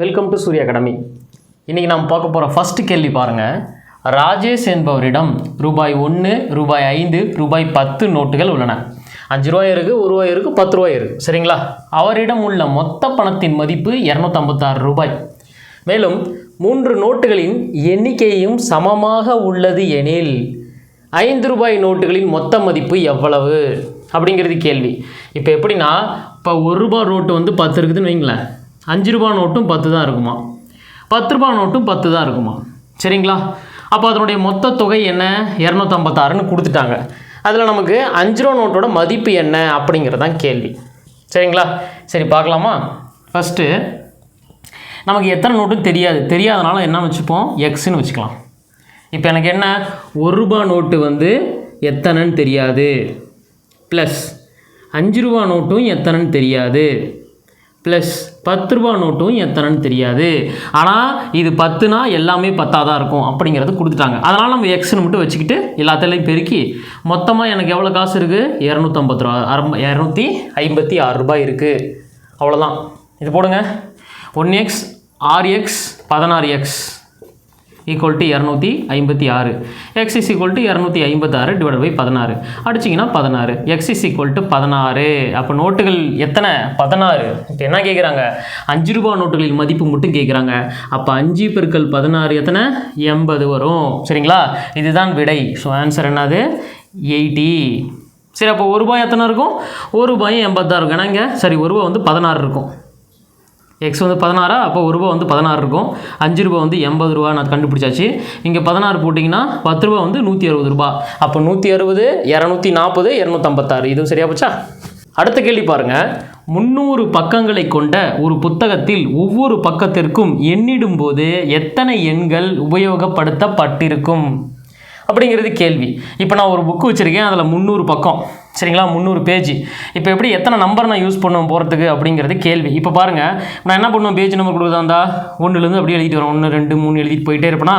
Welcome to Surya academy இன்றைக்கி நாம் பார்க்க போகிற ஃபர்ஸ்ட் கேள்வி பாருங்கள் ராஜேஷ் என்பவரிடம் ரூபாய் ஒன்று ரூபாய் ஐந்து ரூபாய் பத்து நோட்டுகள் உள்ளன. அஞ்சு ரூபாய் இருக்குது ஒரு ரூபாய் இருக்குது பத்து ரூபாய் இருக்குது சரிங்களா? அவரிடம் உள்ள மொத்த பணத்தின் மதிப்பு இரநூத்தம்பத்தாறு ரூபாய். மேலும் மூன்று நோட்டுகளின் எண்ணிக்கையும் சமமாக உள்ளது எனில் ஐந்து ரூபாய் நோட்டுகளின் மொத்த மதிப்பு எவ்வளவு? அப்படிங்கிறது கேள்வி. இப்போ எப்படின்னா இப்போ ஒரு ரூபாய் நோட்டு வந்து பத்து இருக்குதுன்னு வைங்களேன். அஞ்சு ரூபா நோட்டும் பத்து தான் இருக்குமா? பத்து ரூபா நோட்டும் பத்து தான் இருக்குமா? சரிங்களா? அப்போ அதனுடைய மொத்த தொகை என்ன? இரநூத்தம்பத்தாறுன்னு கொடுத்துட்டாங்க. அதில் நமக்கு அஞ்சு ரூபா நோட்டோட மதிப்பு என்ன அப்படிங்கிறது தான் கேள்வி. சரிங்களா? சரி பார்க்கலாமா? ஃபஸ்ட்டு நமக்கு எத்தனை நோட்டுன்னு தெரியாது. தெரியாதனால என்ன வச்சுப்போம்? எக்ஸ்ன்னு வச்சுக்கலாம். இப்போ எனக்கு என்ன? ஒரு ரூபா நோட்டு வந்து எத்தனைன்னு தெரியாது. ப்ளஸ் அஞ்சு ரூபா நோட்டும் எத்தனைன்னு தெரியாது. ப்ளஸ் பத்து ரூபா நோட்டும் எத்தனைன்னு தெரியாது. ஆனால் இது பத்துனா எல்லாமே பத்தாக தான் இருக்கும் அப்படிங்கிறது கொடுத்துட்டாங்க. அதனால் நம்ம எக்ஸ்னு மட்டும் வச்சுக்கிட்டு எல்லாத்துலேயும் பெருக்கி மொத்தமாக எனக்கு எவ்வளோ காசு இருக்குது இரநூத்தம்பது ரூபா அரம் இரநூத்தி ஐம்பத்தி ஆறு ரூபாய் இருக்குது அவ்வளோதான் இது போடுங்க. ஒன் எக்ஸ் ஆறு எக்ஸ் பதினாறு எக்ஸ் ஈக்குவல் டு இரநூத்தி ஐம்பத்தி ஆறு. எக்ஸ் இஸ் ஈக்குவல் டு இரநூத்தி ஐம்பத்தாறு டிவைட் பை பதினாறு. அடிச்சிங்கன்னா பதினாறு. எக்ஸ் இஸ் ஈக்குவல் டு பதினாறு. அப்போ நோட்டுகள் எத்தனை? பதினாறு. இப்போ என்ன கேட்குறாங்க அஞ்சு ரூபா நோட்டுகளின் மதிப்பு மட்டும் கேட்குறாங்க அப்போ அஞ்சு பெருக்கள் பதினாறு எத்தனை? எண்பது வரும். சரிங்களா? இதுதான் விடை. ஸோ ஆன்சர் என்னது? எயிட்டி. சரி அப்போ ஒரு ரூபாய் எத்தனை இருக்கும்? ஒரு ரூபாயும் எண்பத்தாறு இருக்கும். ஏன்னா இங்கே சரி ஒரு ரூபாய் வந்து பதினாறு இருக்கும். எக்ஸ் வந்து பதினாறா அப்போ ஒரு ரூபா வந்து பதினாறு இருக்கும். அஞ்சு ரூபா வந்து எண்பது ரூபா நான் கண்டுபிடிச்சாச்சு. இங்கே பதினாறு போட்டிங்கன்னா பத்து ரூபா வந்து நூற்றி அறுபது ரூபா. அப்போ நூற்றி அறுபது இரநூத்தி நாற்பது இரநூத்தம்பத்தாறு. இதுவும் சரியா போச்சா? அடுத்த கேள்வி பாருங்கள் முந்நூறு பக்கங்களை கொண்ட ஒரு புத்தகத்தில் ஒவ்வொரு பக்கத்திற்கும் எண்ணிடும்போது எத்தனை எண்கள் உபயோகப்படுத்தப்பட்டிருக்கும்? அப்படிங்கிறது கேள்வி. இப்போ நான் ஒரு புக்கு வச்சுருக்கேன் அதில் முந்நூறு பக்கம். சரிங்களா? முந்நூறு பேஜ். இப்போ எப்படி எத்தனை நம்பர் நான் யூஸ் பண்ணுவோம் போகிறதுக்கு அப்படிங்கிறது கேள்வி. இப்போ பாருங்கள் நான் என்ன பண்ணுவேன்? பேஜ் நம்பர் கொடுக்குறதா இருந்தால் ஒன்றுலேருந்து அப்படியே எழுதிட்டு வரேன் ஒன்று ரெண்டு மூணு எழுதிட்டு போயிட்டே இருப்பேனா?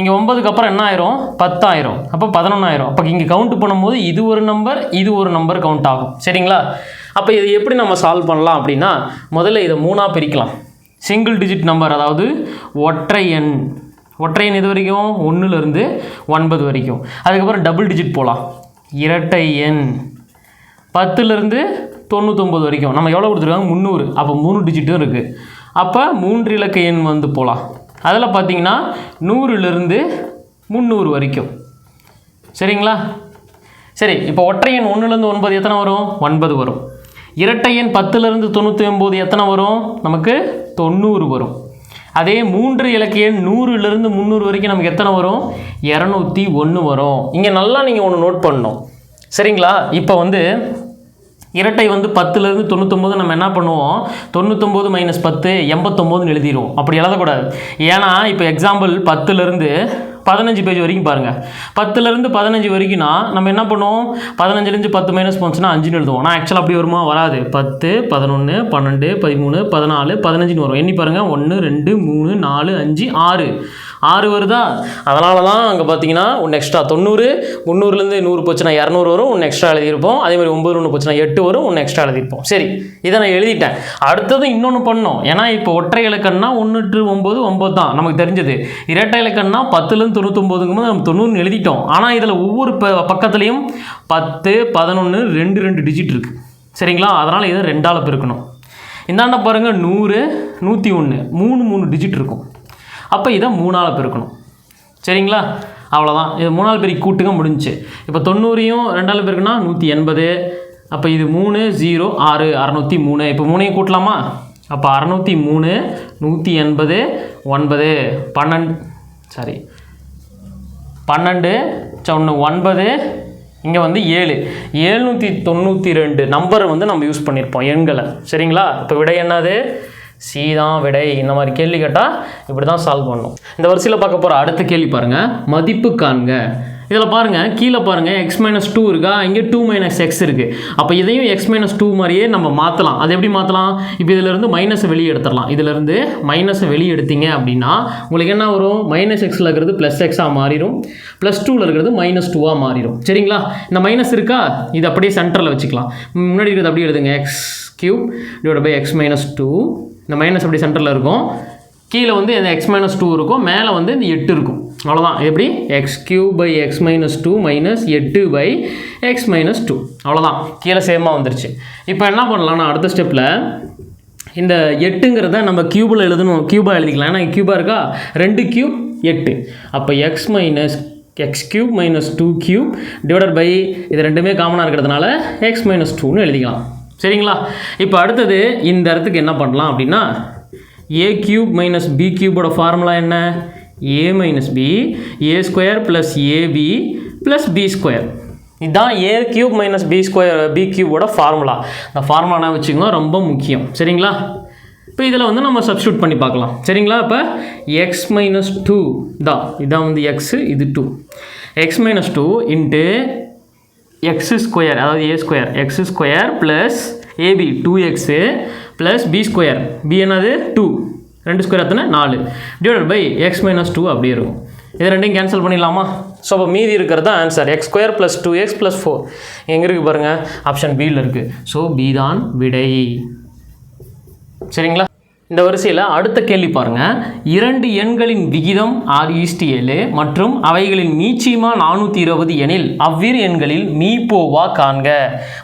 இங்கே ஒன்பதுக்கு அப்புறம் என்ன ஆயிரும்? பத்தாயிரம். அப்போ பதினொன்றாயிரம் அப்போ இங்கே கவுண்ட் பண்ணும்போது இது ஒரு நம்பர் இது ஒரு நம்பர் கவுண்ட் ஆகும். சரிங்களா? அப்போ இது எப்படி நம்ம சால்வ் பண்ணலாம் அப்படின்னா முதல்ல இதை மூணாக பிரிக்கலாம். சிங்கிள் டிஜிட் நம்பர் அதாவது ஒற்றை எண். ஒற்றை எண் இது வரைக்கும்? ஒன்றுலேருந்து ஒன்பது வரைக்கும். அதுக்கப்புறம் டபுள் டிஜிட் போகலாம் இரட்டை எண். பத்துலேருந்து தொண்ணூத்தொம்பது வரைக்கும். நம்ம எவ்வளோ கொடுத்துருக்காங்க? முந்நூறு. அப்போ மூணு டிஜிட்டும் இருக்குது அப்போ மூன்று இலக்க எண் வந்து போகலாம் அதில் பார்த்தீங்கன்னா நூறுலேருந்து முந்நூறு வரைக்கும். சரிங்களா? சரி இப்போ ஒற்றை எண் ஒன்றுலேருந்து ஒன்பது எத்தனை வரும்? ஒன்பது வரும். இரட்டை எண் பத்துலேருந்து தொண்ணூற்றி ஒம்பது எத்தனை வரும்? நமக்கு தொண்ணூறு வரும். அதே மூன்று இலக்கிய எண் நூறுலேருந்து முந்நூறு வரைக்கும் நமக்கு எத்தனை வரும்? இரநூத்தி ஒன்று வரும். இங்கே நல்லா நீங்கள் ஒன்று நோட் பண்ணணும். சரிங்களா? இப்போ வந்து இரட்டை வந்து பத்துலேருந்து தொண்ணூத்தொம்பது நம்ம என்ன பண்ணுவோம்? தொண்ணூத்தொம்பது மைனஸ் பத்து எண்பத்தொம்போதுன்னு எழுதிடுவோம் அப்படி எழுதக்கூடாது. ஏன்னா இப்போ எக்ஸாம்பிள் பத்துலேருந்து பதினஞ்சு பேஜ் வரைக்கும் பாருங்கள் பத்துலேருந்து பதினஞ்சு வரைக்கும்னா நம்ம என்ன பண்ணுவோம்? பதினஞ்சுலேருந்து பத்து மைனஸ் போச்சுன்னா அஞ்சுன்னு எழுதுவோம். ஆனால் ஆக்சுவலாக அப்படி வருமா? வராது. பத்து பதினொன்று பன்னெண்டு பதிமூணு பதினாலு பதினஞ்சுன்னு வரும். எண்ணி பாருங்கள் ஒன்று ரெண்டு மூணு நாலு அஞ்சு ஆறு. ஆறு வருதா அதனால தான் அங்கே பார்த்தீங்கன்னா ஒன்று எக்ஸ்ட்ரா தொண்ணூறு முந்நூறுலேருந்து நூறு போச்சுன்னா இரநூறு வரும் ஒன்று எக்ஸ்ட்ரா எழுதியிருப்போம். அதே மாதிரி ஒம்பது ஒன்று போச்சுன்னா எட்டு வரும் ஒன்று எக்ஸ்ட்ரா எழுதியிருப்போம். சரி இதை நான் எழுதிட்டேன். அடுத்தது இன்னொன்று பண்ணோம் ஏன்னா இப்போ ஒற்றை இலக்கணம்னா ஒன்று டு ஒம்பது ஒம்பது தான். நமக்கு தெரிஞ்சது. இரட்டை இலக்கணம்னா பத்துலேருந்து தொண்ணூத்தொம்போதுங்கும் போது நம்ம தொண்ணூறுன்னு எழுதிட்டோம். ஆனால் இதில் ஒவ்வொரு ப பக்கத்துலேயும் பத்து பதினொன்று ரெண்டு ரெண்டு டிஜிட் இருக்குது சரிங்களா? அதனால் இதை ரெண்டால் பெருக்கணும். இந்தாண்ட பாருங்கள் நூறு நூற்றி ஒன்று மூணு மூணு டிஜிட் இருக்கும். அப்போ இதை மூணால் பெருக்கணும். சரிங்களா? அவ்வளோதான் இது மூணால் பெருக்கி கூட்டுங்க முடிஞ்சு. இப்போ தொண்ணூறையும் ரெண்டால் பெருக்குனா நூற்றி எண்பது. அப்போ இது மூணு ஜீரோ ஆறு அறநூற்றி மூணு. இப்போ மூணையும் கூட்டலாமா? அப்போ அறநூற்றி மூணு நூற்றி எண்பது ஒன்பது. பன்னெண்டு சாரி. பன்னெண்டு ஒன்று ஒன்பது. இங்கே வந்து ஏழு. ஏழ்நூற்றி தொண்ணூற்றி ரெண்டு நம்பரை வந்து நம்ம யூஸ் பண்ணியிருப்போம் எண்களை. சரிங்களா? இப்போ விடை என்னது? சி தான் விடை இந்த மாதிரி கேள்வி கேட்டால் இப்படி தான் சால்வ் பண்ணணும் இந்த வரிசையில் பார்க்க போகிற அடுத்த கேள்வி பாருங்கள் மதிப்பு காண்க. இதில் பாருங்கள் கீழே பாருங்கள் எக்ஸ் மைனஸ் டூ இருக்கா? இங்கே டூ மைனஸ் எக்ஸ் இருக்குது அப்போ இதையும் எக்ஸ் மைனஸ் டூ மாதிரியே நம்ம மாற்றலாம் அது எப்படி மாற்றலாம் இப்போ இதிலேருந்து மைனஸை வெளியே எடுத்துடலாம். இதிலேருந்து மைனஸை வெளியே எடுத்தீங்க அப்படின்னா உங்களுக்கு என்ன வரும்? மைனஸ் எக்ஸில் இருக்கிறது ப்ளஸ் எக்ஸாக மாறிடும் ப்ளஸ் டூவில் இருக்கிறது மைனஸ் டூவாக மாறிடும் சரிங்களா? இந்த மைனஸ் இருக்கா? இது அப்படியே சென்டரில் வச்சுக்கலாம். முன்னாடி இருக்கிறது அப்படியே எழுதுங்க. X cube divide by x minus two இந்த மைனஸ் அப்படி சென்டரில் இருக்கும். கீழே வந்து இந்த எக்ஸ் மைனஸ் டூ இருக்கும். மேலே வந்து இந்த எட்டு இருக்கும். அவ்வளோதான் எப்படி? X cube by x minus two minus எட்டு பை எக்ஸ் மைனஸ் டூ அவ்வளோதான் கீழே சேமாக வந்துருச்சு. இப்போ என்ன பண்ணலாம்னா அடுத்த ஸ்டெப்பில் இந்த எட்டுங்கிறத நம்ம கியூபில் எழுதணும். கியூபாக எழுதிக்கலாம். ஏன்னா கியூபாக இருக்கா? ரெண்டு கியூப் எட்டு. அப்போ x minus x cube minus two cube divided by இது ரெண்டுமே காமனாக இருக்கிறதுனால எக்ஸ் மைனஸ் டூன்னு எழுதிக்கலாம். சரிங்களா? இப்போ அடுத்தது இந்த இடத்துக்கு என்ன பண்ணலாம் அப்படின்னா ஏ கியூப் மைனஸ் பி கியூபோட ஃபார்முலா என்ன? A minus B A square plus AB plus B square இதுதான் A cube minus B square B கியூபோட formula இந்த ஃபார்முலானா வச்சுக்கோங்க? ரொம்ப முக்கியம். சரிங்களா? இப்போ இதில் வந்து நம்ம சப்ஸ்டியூட் பண்ணி பார்க்கலாம். சரிங்களா? இப்போ எக்ஸ் மைனஸ் டூ தான். இதான் வந்து எக்ஸு இது two x minus two into x square அதாவது A square x square plus AB two x plus B square B என்னது? டூ ரெண்டு ஸ்கொயர் எத்தனை நாலு. Divide by x minus two அப்படியே இருக்கும். இது ரெண்டையும் கேன்சல் பண்ணிடலாமா? ஸோ அப்போ மீதி இருக்கிறது தான் answer x square plus two x plus four எங்கே இருக்குது பாருங்கள் ஆப்ஷன் பியில் இருக்குது ஸோ பி தான் விடை. சரிங்களா? இந்த வரிசையில் அடுத்த கேள்வி பாருங்கள் இரண்டு எண்களின் விகிதம் ஆறு ஈஸ்டி ஏழு மற்றும் அவைகளின் மீச்சிமா நானூற்றி இருபது எனில் அவ்விரு எண்களில் மீப்போவா காண்க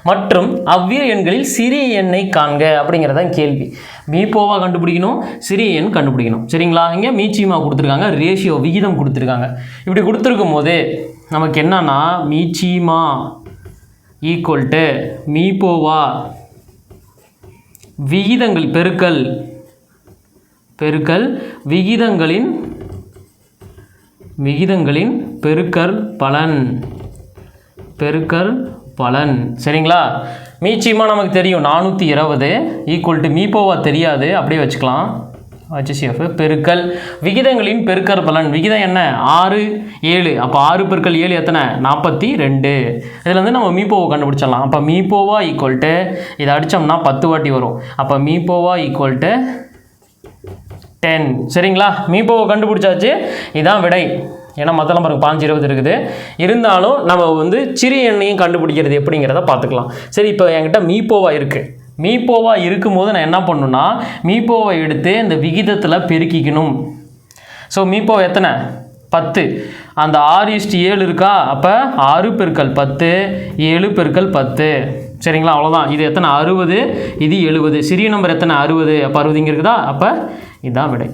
மற்றும் அவ்விரு எண்களில் சிறிய எண்ணை காண்க அப்படிங்கிறதான் கேள்வி. மீப்போவா கண்டுபிடிக்கணும் சிறிய எண் கண்டுபிடிக்கணும். சரிங்களா? இங்கே மீச்சியமா கொடுத்துருக்காங்க ரேஷியோ விகிதம் கொடுத்துருக்காங்க. இப்படி கொடுத்துருக்கும் போது நமக்கு என்னன்னா மீச்சியமா ஈக்குவல் டு மீப்போவா விகிதங்கள் பெருக்கல் பெருக்கல் விகிதங்களின் விகிதங்களின் பெருக்கர் பலன். பெருக்கர் பலன். சரிங்களா? மீச்சியமாக நமக்கு தெரியும். நானூற்றி இருபது ஈக்குவல் டு மீப்போவா தெரியாது. அப்படியே வச்சுக்கலாம். ஹச்சிசிஎஃப் பெருக்கல் விகிதங்களின் பெருக்கர் பலன். விகிதம் என்ன? ஆறு ஏழு. அப்போ ஆறு பெருக்கல் ஏழு எத்தனை? நாற்பத்தி ரெண்டு. இதில் வந்து நம்ம மீப்போவை கண்டுபிடிச்சிடலாம். அப்போ மீப்போவா ஈக்குவல்ட்டு இதை அடித்தோம்னா பத்து வாட்டி வரும். அப்போ மீப்போவா ஈக்குவல்ட்டு டென் சரிங்களா? மீப்போவை கண்டுபிடிச்சாச்சு. இதான் விடை. ஏன்னா மற்ற நம்பருக்கு பாஞ்சு இருபது இருக்குது. இருந்தாலும் நம்ம வந்து சிறிய எண்ணையும் கண்டுபிடிக்கிறது எப்படிங்கிறத பார்த்துக்கலாம். சரி இப்போ என்கிட்ட மீப்போவா இருக்குது மீப்போவாக இருக்கும்போது நான் என்ன பண்ணுன்னா மீப்போவை எடுத்து இந்த விகிதத்தில் பெருக்கிக்கணும். ஸோ மீப்போ எத்தனை? பத்து. அந்த ஆறு இஸ்ட் ஏழு இருக்கா? அப்போ ஆறு பெருக்கல் பத்து ஏழு பெருக்கல் பத்து. சரிங்களா? அவ்வளோதான் இது எத்தனை? அறுபது. இது எழுபது. சிறிய நம்பர் எத்தனை? அறுபது. அப்போ அறுபது இங்கே இருக்குதா? அப்போ இதுதான் விடை.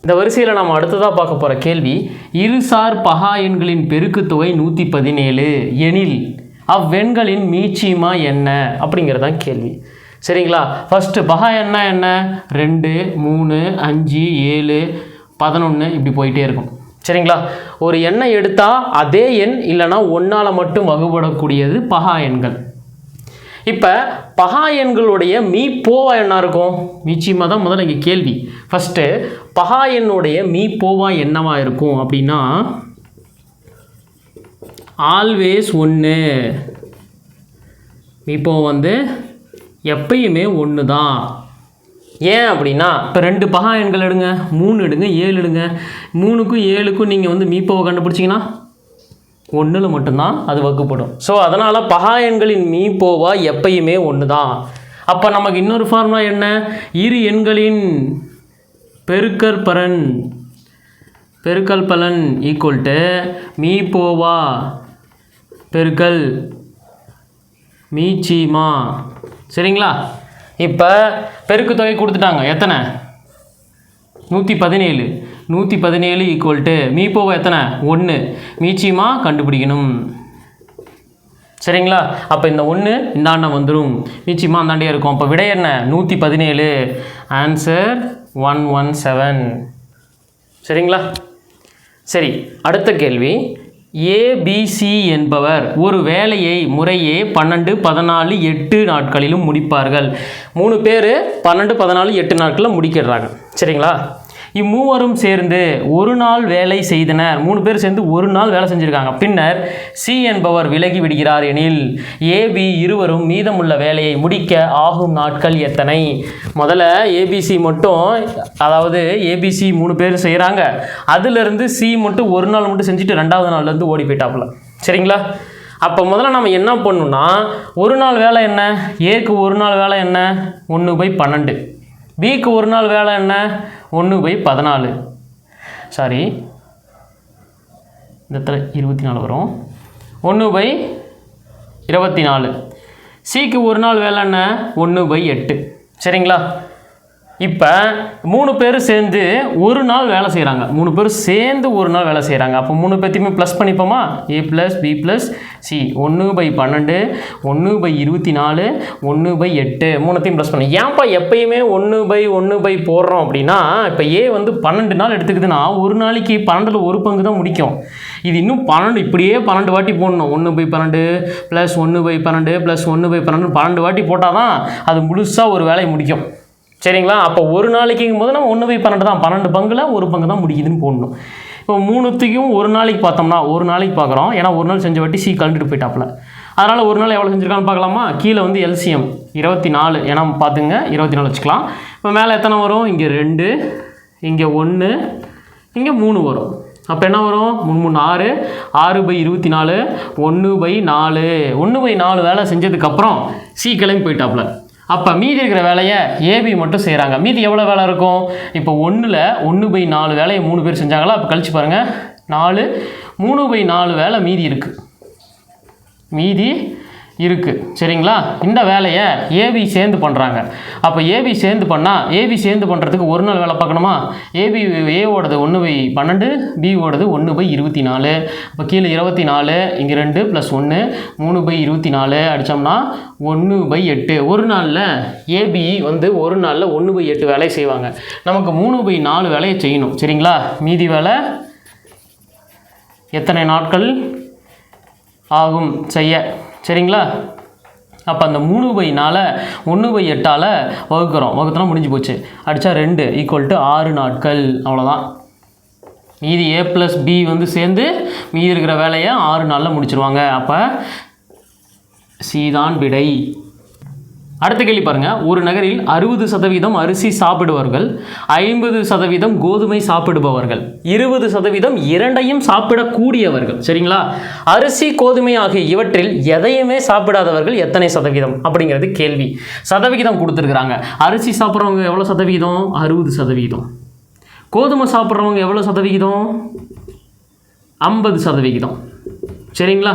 இந்த வரிசையில் நாம் அடுத்ததாக பார்க்க போகிற கேள்வி இருசார் பகா எண்களின் பெருக்குத்தொகை நூற்றி பதினேழு எனில் அவ்வெண்களின் மீச்சியமா என்ன? அப்படிங்கிறதான் கேள்வி. சரிங்களா? ஃபஸ்ட்டு பகா எண்ணா என்ன? ரெண்டு மூணு அஞ்சு ஏழு பதினொன்று இப்படி போயிட்டே இருக்கும். சரிங்களா? ஒரு எண்ணை எடுத்தால் அதே எண் இல்லைன்னா ஒன்றால் மட்டும் வகுபடக்கூடியது பகா எண்கள். இப்போ பகா எண்களுடைய மீ போவா என்ன இருக்கும்? நிச்சயமாக தான் முதல்ல இங்கே கேள்வி. ஃபஸ்ட்டு பகா எண்ணுடைய மீ போவா என்னவா இருக்கும் அப்படின்னா ஆல்வேஸ் ஒன்று இப்போ வந்து எப்பயுமே ஒன்று தான் ஏன் அப்படின்னா இப்போ ரெண்டு பகா எண்கள் எடுங்க மூணு எடுங்க ஏழு எடுங்க. மூணுக்கும் ஏழுக்கும் நீங்கள் வந்து மீப்போவை கண்டுபிடிச்சிங்கன்னா ஒன்றில் மட்டும்தான் அது வகுப்படும். ஸோ அதனால் பகா எண்களின் மீ போவா எப்பயுமே ஒன்று தான் அப்போ நமக்கு இன்னொரு ஃபார்முலா என்ன? இரு எண்களின் பெருக்கற் பலன் பெருக்கல் பலன் ஈக்குவல் டு போவா பெருக்கல் மீச்சீமா. சரிங்களா? இப்போ பெருக்கு தொகை கொடுத்துட்டாங்க. எத்தனை? நூற்றி பதினேழு. நூற்றி பதினேழு ஈக்குவல் டு மீப்போவை எத்தனை? ஒன்று மீச்சியமாக கண்டுபிடிக்கணும். சரிங்களா? அப்போ இந்த ஒன்று இந்தாண்ட வந்துடும் மீச்சியமாக அந்தாண்டே இருக்கும். அப்போ விடை என்ன? நூற்றி பதினேழு. ஆன்சர் ஒன் ஒன் செவன் சரிங்களா? சரி அடுத்த கேள்வி. ஏபிசி என்பவர் ஒரு வேலையை முறையே பன்னெண்டு பதினாலு எட்டு நாட்களிலும் முடிப்பார்கள். மூணு பேர் பன்னெண்டு பதினாலு எட்டு நாட்களில் முடிக்கிடுறாங்க சரிங்களா? இம்மூவரும் சேர்ந்து ஒரு நாள் வேலை செய்தனர். மூணு பேர் சேர்ந்து ஒரு நாள் வேலை செஞ்சுருக்காங்க. பின்னர் சி என்பவர் விலகி விடுகிறார் எனில் ஏபி இருவரும் மீதமுள்ள வேலையை முடிக்க ஆகும் நாட்கள் எத்தனை? முதல்ல ஏபிசி மட்டும் அதாவது ஏபிசி மூணு பேர் செய்கிறாங்க அதுலேருந்து சி மட்டும் ஒரு நாள் மட்டும் செஞ்சுட்டு ரெண்டாவது நாள்லேருந்து ஓடி போயிட்டாப்புல. சரிங்களா? அப்போ முதல்ல நம்ம என்ன பண்ணணும்னா ஒரு நாள் வேலை என்ன? ஏக்கு ஒரு நாள் வேலை என்ன? ஒன்று போய் பன்னெண்டு. பிக்கு ஒரு நாள் வேலை என்ன? ஒன்று பை பதினாலு. சாரி இந்த இடத்துல இருபத்தி நாலு வரும். ஒன்று பை இருபத்தி நாலு. சிக்கு ஒரு நாள் வேலை ஒன்று பை எட்டு. சரிங்களா? இப்போ மூணு பேர் சேர்ந்து ஒரு நாள் வேலை செய்கிறாங்க மூணு பேர் சேர்ந்து ஒரு நாள் வேலை செய்கிறாங்க அப்போ மூணு பேர்த்தையுமே plus பண்ணிப்போமா? A plus B plus C ஒன்று பை பன்னெண்டு ஒன்று பை இருபத்தி நாலு ஒன்று பை எட்டு. மூணுத்தையும் ப்ளஸ் பண்ணி. ஏன்ப்பா எப்பயுமே ஒன்று பை ஒன்று பை போடுறோம் அப்படின்னா இப்போ ஏ வந்து பன்னெண்டு நாள் எடுத்துக்குதுன்னா ஒரு நாளைக்கு பன்னெண்டில் ஒரு பங்கு தான் முடிக்கும். இது இன்னும் பன்னெண்டு இப்படியே பன்னெண்டு வாட்டி போடணும். ஒன்று பை பன்னெண்டு ப்ளஸ் ஒன்று பை பன்னெண்டு ப்ளஸ் ஒன்று பை பன்னெண்டு பன்னெண்டு வாட்டி போட்டால் தான் அது முழுசாக ஒரு வேலையை முடிக்கும். சரிங்களா? அப்போ ஒரு நாளைக்குங்கும் போது நம்ம ஒன்று பை பன்னெண்டு தான் பன்னெண்டு பங்கில் ஒரு பங்கு தான் முடிக்குதுன்னு போடணும். இப்போ மூணுத்துக்கும் ஒரு நாளைக்கு பார்த்தோம்னா ஒரு நாளைக்கு பார்க்குறோம். ஏன்னா ஒரு நாள் செஞ்ச வாட்டி சி கழண்டுட்டு போயிட்டாப்புல. அதனால் ஒரு நாள் எவ்வளோ செஞ்சுருக்கான்னு பார்க்கலாமா? கீழே வந்து எல்சிஎம் இருபத்தி நாலு ஏன்னா பார்த்துங்க இருபத்தி நாலு வச்சுக்கலாம். இப்போ மேலே எத்தனை வரும்? இங்கே ரெண்டு இங்கே ஒன்று இங்கே மூணு வரும். அப்போ என்ன வரும்? மூணு மூணு ஆறு. ஆறு பை இருபத்தி நாலு ஒன்று பை நாலு. ஒன்று பை நாலு வேலை செஞ்சதுக்கப்புறம் சி கிளம்பி போயிட்டாப்புல. அப்போ மீதி இருக்கிற வேலையை ஏபி மட்டும் செய்கிறாங்க மீதி எவ்வளோ வேலை இருக்கும்? இப்போ ஒன்றில் ஒன்று பை நாலு வேலையை மூணு பேர் செஞ்சாங்களா? அப்போ கழிச்சு பாருங்கள் நாலு மூணு பை நாலு வேலை மீதி இருக்குது மீதி இருக்குது சரிங்களா? இந்த வேலையை ஏபி சேர்ந்து பண்ணுறாங்க அப்போ ஏபி சேர்ந்து பண்ணால் ஏபி சேர்ந்து பண்ணுறதுக்கு ஒரு நாள் வேலை பார்க்கணுமா? ஏபி ஏவோடது ஒன்று பை பன்னெண்டு பிஓடது ஒன்று பை இருபத்தி நாலு அப்போ கீழே இருபத்தி நாலு இங்கே ரெண்டு ப்ளஸ் ஒன்று மூணு பை இருபத்தி நாலு அடித்தோம்னா ஒன்று பை எட்டு. ஒரு நாளில் ஏபி வந்து ஒரு நாளில் ஒன்று பை எட்டு வேலையை செய்வாங்க. நமக்கு மூணு பை நாலு வேலையை செய்யணும். சரிங்களா? மீதி வேலை எத்தனை நாட்கள் ஆகும் செய்ய? சரிங்களா? அப்போ அந்த மூணு பை நாள் ஒன்று பை எட்டால் வகுக்கிறோம். வகுத்தனா முடிஞ்சு போச்சு. அடித்தா ரெண்டு ஈக்குவல் டு ஆறு நாட்கள். அவ்வளோதான் மீதி ஏ ப்ளஸ் பி வந்து சேர்ந்து மீதி இருக்கிற வேலையை ஆறு நாளில் முடிச்சிருவாங்க. அப்போ சி தான் விடை. அடுத்த கேள்வி பாருங்கள் ஒரு நகரில் அறுபது சதவீதம் அரிசி சாப்பிடுவார்கள் ஐம்பது சதவீதம் கோதுமை சாப்பிடுபவர்கள் இருபது சதவீதம் இரண்டையும் சாப்பிடக்கூடியவர்கள். சரிங்களா? அரிசி கோதுமை ஆகிய இவற்றில் எதையுமே சாப்பிடாதவர்கள் எத்தனை சதவீதம்? அப்படிங்கிறது கேள்வி. சதவிகிதம் கொடுத்துருக்குறாங்க. அரிசி சாப்பிட்றவங்க எவ்வளோ சதவீதம்? அறுபது சதவீதம். கோதுமை சாப்பிட்றவங்க எவ்வளோ சதவிகிதம் ஐம்பது சதவிகிதம் சரிங்களா?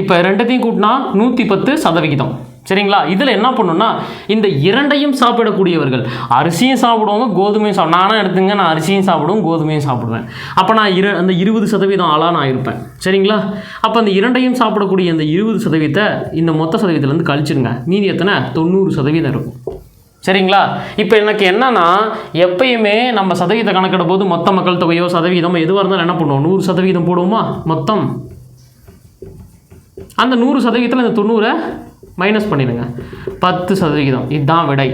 இப்போ ரெண்டத்தையும் கூட்டினா நூற்றி பத்து சதவிகிதம் சரிங்களா? இதில் என்ன பண்ணுன்னா இந்த இரண்டையும் சாப்பிடக்கூடியவர்கள் அரிசியும் சாப்பிடுவாங்க கோதுமையும் சாப்பிடும் நானும் எடுத்துங்க நான் அரிசியும் சாப்பிடுவேன் கோதுமையும் சாப்பிடுவேன். அப்போ நான் இரு அந்த இருபது சதவீதம் ஆளாக நான் இருப்பேன். சரிங்களா? அப்போ அந்த இரண்டையும் சாப்பிடக்கூடிய அந்த இருபது சதவீதத்தை இந்த மொத்த சதவீதத்துலேருந்து கழிச்சிருங்க மீதி எத்தனை? தொண்ணூறு சதவீதம் இருக்கும். சரிங்களா? இப்போ எனக்கு என்னன்னா எப்பயுமே நம்ம சதவீத கணக்கிடும் போது மொத்த மக்கள் தொகையோ சதவீதமோ எதுவாக இருந்தாலும் என்ன பண்ணுவோம்? நூறு சதவீதம் போடுவோமா? மொத்தம். அந்த நூறு சதவீதத்தில் இந்த தொண்ணூறை மைனஸ் பண்ணிடுங்க. பத்து சதவிகிதம். இதுதான் விடை.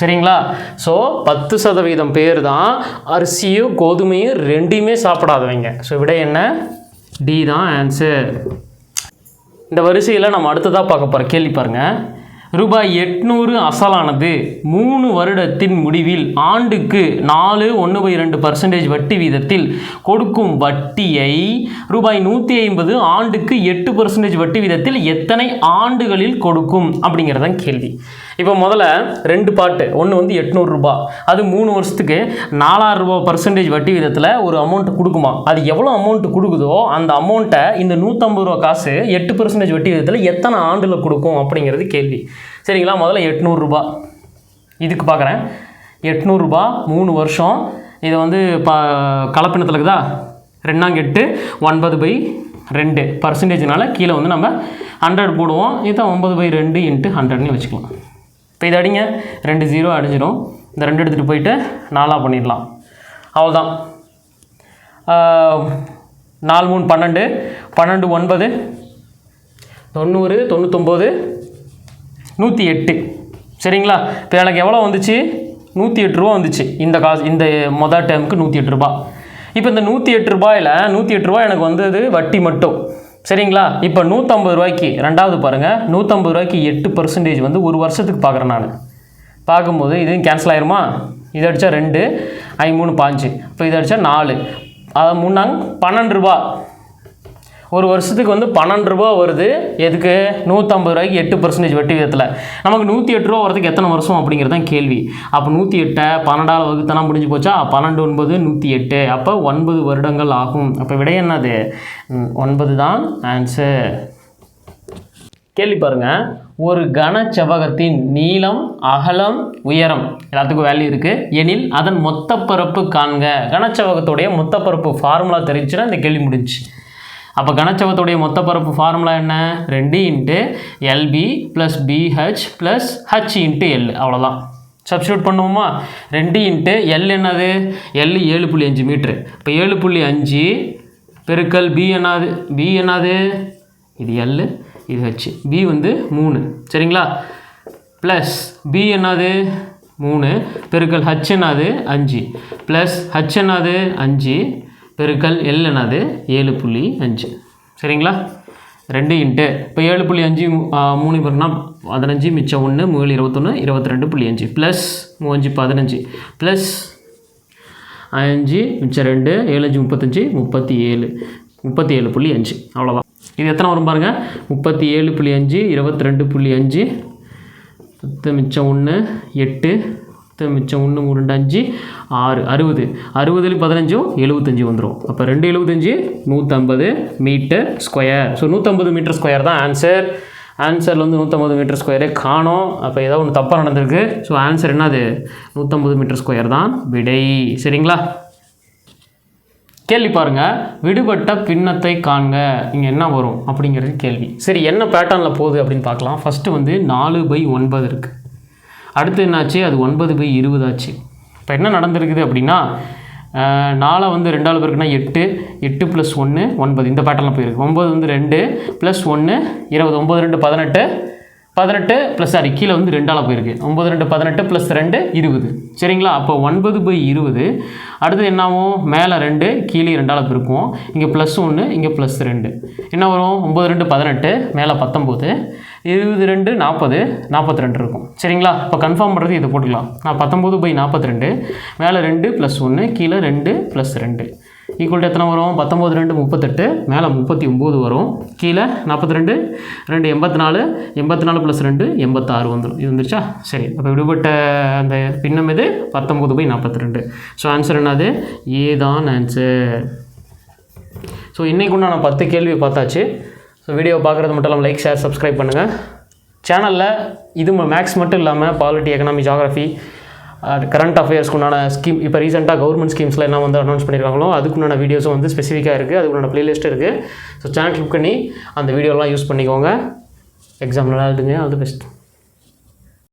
சரிங்களா? ஸோ பத்து சதவீதம் பேர் தான் அரிசியும் கோதுமையும் ரெண்டையுமே சாப்பிடாதவங்க. ஸோ விடை என்ன? டி தான் ஆன்சர் இந்த வரிசையில் நம்ம அடுத்ததாக பார்க்க போகிற கேள்வி பாருங்கள் ரூபாய் எட்நூறு அசலானது. மூணு வருடத்தின் முடிவில் ஆண்டுக்கு நாலு ஒன்று பை ரெண்டு பர்சன்டேஜ் வட்டி வீதத்தில் கொடுக்கும் வட்டியை ரூபாய் நூற்றி ஐம்பது ஆண்டுக்கு எட்டு பர்சன்டேஜ் வட்டி வீதத்தில் எத்தனை ஆண்டுகளில் கொடுக்கும்? அப்படிங்கிறதான் கேள்வி. இப்போ முதல்ல ரெண்டு பாட்டு. ஒன்று வந்து எட்நூறுரூபா அது மூணு வருஷத்துக்கு நாலாயிரம் ரூபா பர்சன்டேஜ் வட்டி விதத்தில் ஒரு அமௌண்ட் கொடுக்குமா? அது எவ்வளோ அமௌண்ட் கொடுக்குதோ அந்த அமௌண்ட்டை இந்த நூற்றம்பது ரூபா காசு எட்டு பர்சன்டேஜ் வட்டி விதத்தில் எத்தனை ஆண்டில் கொடுக்கும் அப்படிங்கிறது கேள்வி. சரிங்களா? முதல்ல எட்நூறுரூபா இதுக்கு பார்க்குறேன் எட்நூறுரூபா மூணு வருஷம். இதை வந்து ப கலப்பினத்தில் இருக்குதா? ரெண்டாங்கெட்டு ஒன்பது பை ரெண்டு. பர்சன்டேஜ்னால கீழே வந்து நம்ம ஹண்ட்ரட் போடுவோம். இதை ஒன்பது பை ரெண்டு இன்ட்டு ஹண்ட்ரட்னு வச்சுக்கலாம். இப்போ இதை அடிங்க. ரெண்டு ஜீரோ அடிஞ்சிடும் இந்த ரெண்டு எடுத்துகிட்டு போயிட்டு நாலாக பண்ணிடலாம். அவ்வளோதான் நாலு மூணு பன்னெண்டு. பன்னெண்டு ஒன்பது. தொண்ணூறு தொண்ணூத்தொம்பது. நூற்றி எட்டு. சரிங்களா? இப்போ எனக்கு எவ்வளோ வந்துச்சு? நூற்றி எட்டு ரூபா வந்துச்சு. இந்த காசு இந்த மொதல் டைமுக்கு நூற்றி எட்டு ரூபா. இப்போ இந்த நூற்றி எட்டு ரூபாயில் நூற்றி எட்டு ரூபா எனக்கு வந்தது வட்டி மட்டும். சரிங்களா? இப்போ நூற்றம்பது ரூபாய்க்கு ரெண்டாவது பாருங்கள் நூற்றம்பது ரூபாய்க்கு எட்டு பர்சன்டேஜ் வந்து ஒரு வருஷத்துக்கு பார்க்குறேன் நான். பார்க்கும்போது இதுவும் கேன்சல் ஆயிருமா? இது அடித்தா ரெண்டு ஐ மூணு பாஞ்சு. இப்போ இது அடித்தா நாலு. அதை மூணாங்க பன்னெண்டு ரூபா ஒரு வருஷத்துக்கு வந்து பன்னெண்டு ரூபா வருது. எதுக்கு? நூற்றம்பது ரூபாய்க்கு எட்டு பர்சன்டேஜ் வட்டி விதத்தில். நமக்கு நூற்றி எட்டு ரூபா வரதுக்கு எத்தனை வருஷம் அப்படிங்கிறது தான் கேள்வி. அப்போ நூற்றி எட்டை பன்னெண்டாவது வகுத்தனா முடிஞ்சு போச்சா? பன்னெண்டு ஒன்பது நூற்றி எட்டு. அப்போ ஒன்பது வருடங்கள் ஆகும். அப்போ விடை என்னது? ஒன்பது தான் ஆன்சர் கேள்வி பாருங்க. ஒரு கனச்செவ்வகத்தின் நீளம் அகலம் உயரம். எல்லாத்துக்கும் வேல்யூ இருக்குது எனில் அதன் மொத்த பரப்பு காண்க. கனச்செவ்வகத்துடைய மொத்த பரப்பு ஃபார்முலா தெரிஞ்சுன்னா இந்த கேள்வி முடிஞ்சு அப்போ கணச்சவத்துடைய மொத்த பரப்பு ஃபார்முலா என்ன? ரெண்டு into LB plus BH plus H into L அவ்வளோதான் சப்ஸ்டியூட் பண்ணுவோமா? ரெண்டு இன்ட்டு எல் என்னது? எல் ஏழு புள்ளி அஞ்சு மீட்ரு இப்போ ஏழு புள்ளி அஞ்சு பெருக்கல் பி என்னது? பி என்னது? இது எல் இது ஹச் பி வந்து மூணு. சரிங்களா? ப்ளஸ் பி என்னது? மூணு. பெருக்கல் ஹச் என்னது? அஞ்சு. ப்ளஸ் ஹச் என்னது? அஞ்சு. பெருக்கல் எல் என்னது? ஏழு புள்ளி அஞ்சு. சரிங்களா? ரெண்டு இன்ட்டு. இப்போ ஏழு புள்ளி அஞ்சு மூணு பேருனா பதினஞ்சு மிச்சம் ஒன்று மூணு இருபத்தொன்று இருபத்தி ரெண்டு புள்ளி அஞ்சு. ப்ளஸ் மூவஞ்சு பதினஞ்சு. ப்ளஸ் அஞ்சு மிச்சம் ரெண்டு ஏழு அஞ்சு முப்பத்தஞ்சு முப்பத்தி ஏழு முப்பத்தி ஏழு புள்ளி அஞ்சு. அவ்வளோதான் இது எத்தனை வரும் பாருங்கள் முப்பத்தி ஏழு புள்ளி அஞ்சு இருபத்தி ரெண்டு புள்ளி அஞ்சு. பத்து மிச்சம் ஒன்று எட்டு. மிச்சம் ஒன்று மூணு ரெண்டு அஞ்சு ஆறு அறுபது. அறுபதுல பதினஞ்சும் எழுபத்தஞ்சு வந்துடும் அப்போ ரெண்டு எழுபத்தஞ்சு நூற்றம்பது மீட்டர் ஸ்கொயர் ஸோ நூற்றம்பது மீட்டர் ஸ்கொயர் தான் ஆன்சர் ஆன்சரில் வந்து நூற்றம்பது மீட்டர் ஸ்கொயரே காணும். அப்போ ஏதோ ஒன்று தப்பாக நடந்திருக்கு. ஸோ ஆன்சர் என்னது? நூற்றம்பது மீட்டர் ஸ்கொயர் தான் விடை. சரிங்களா? கேள்வி பாருங்கள் விடுபட்ட பின்னத்தை காண்க. இங்கே என்ன வரும்? அப்படிங்கிறது கேள்வி. சரி என்ன பேட்டர்னில் போகுது அப்படின்னு பார்க்கலாம். ஃபஸ்ட்டு வந்து நாலு பை ஒன்பது இருக்குது அடுத்து என்னாச்சு? அது ஒன்பது பை இருபதாச்சு இப்போ என்ன நடந்திருக்குது அப்படின்னா நாலாக வந்து ரெண்டாவது பேருக்குன்னா எட்டு எட்டு ப்ளஸ் ஒன்று ஒன்பது. இந்த பேட்டர்னில் போயிருக்கு. ஒம்பது வந்து ரெண்டு ப்ளஸ் ஒன்று இருபது. ஒம்பது ரெண்டு பதினெட்டு. பதினெட்டு ப்ளஸ் சாரி கீழே வந்து ரெண்டால் போயிருக்கு. ஒம்பது ரெண்டு பதினெட்டு ப்ளஸ் ரெண்டு இருபது. சரிங்களா? அப்போ ஒன்பது பை இருபது. அடுத்து என்னாகும் மேலே ரெண்டு கீழே ரெண்டால் பெருக்குவோம் இங்கே ப்ளஸ் ஒன்று இங்கே ப்ளஸ் ரெண்டு. என்ன வரும்? ஒம்பது ரெண்டு பதினெட்டு. மேலே பத்தொம்போது. இருபது ரெண்டு நாற்பது நாற்பத்தி ரெண்டு இருக்கும். சரிங்களா? இப்போ கன்ஃபார்ம் பண்ணுறது இதை போட்டுக்கலாம். நான் பத்தொம்போது பை நாற்பத்தி ரெண்டு மேலே ரெண்டு ப்ளஸ் ஒன்று கீழே ரெண்டு ப்ளஸ் ரெண்டு. ஈக்குவல் எத்தனை வரும்? பத்தொம்போது ரெண்டு முப்பத்தெட்டு மேலே முப்பத்தி ஒம்பது வரும். கீழே நாற்பத்தி ரெண்டு ரெண்டு எண்பத்தி நாலு எண்பத்தி நாலு ப்ளஸ் ரெண்டு எண்பத்தாறு வந்துடும் இது வந்துருச்சா? சரி அப்போ விடுபட்ட அந்த பின்னம் இது பத்தொம்போது பை நாற்பத்தி ரெண்டு ஸோ ஆன்சர் என்னது? ஏ தான் ஆன்சர் ஸோ இன்றைக்கு உண்டான பத்து கேள்வி பார்த்தாச்சு. ஸோ வீடியோ பார்க்குறது மட்டும் இல்லாமல் லைக் ஷேர் சப்ஸ்கிரைப் பண்ணுங்கள் சேனலில் இது மேக்ஸ் மட்டும் இல்லாமல் பாலிட்டி எக்கனாமி ஜாகிரஃபி கரண்ட் அஃபேர்ஸ்க்குண்டான ஸ்கீம் இப்போ ரீசெண்டாக கவர்மெண்ட் ஸ்கீம்ஸில் என்ன வந்து அனௌன்ஸ் பண்ணியிருக்காங்களோ அதுக்குண்டான வீடியோஸும் வந்து ஸ்பெசிஃபிக்காக இருக்குது அதுக்குண்டான ப்ளேலிஸ்ட் இருக்குது ஸோ சேனல் கிளிக் பண்ணி அந்த வீடியோலாம் யூஸ் பண்ணிக்கோங்க. எக்ஸாம் நல்லா எழுதுங்க. அது பெஸ்ட்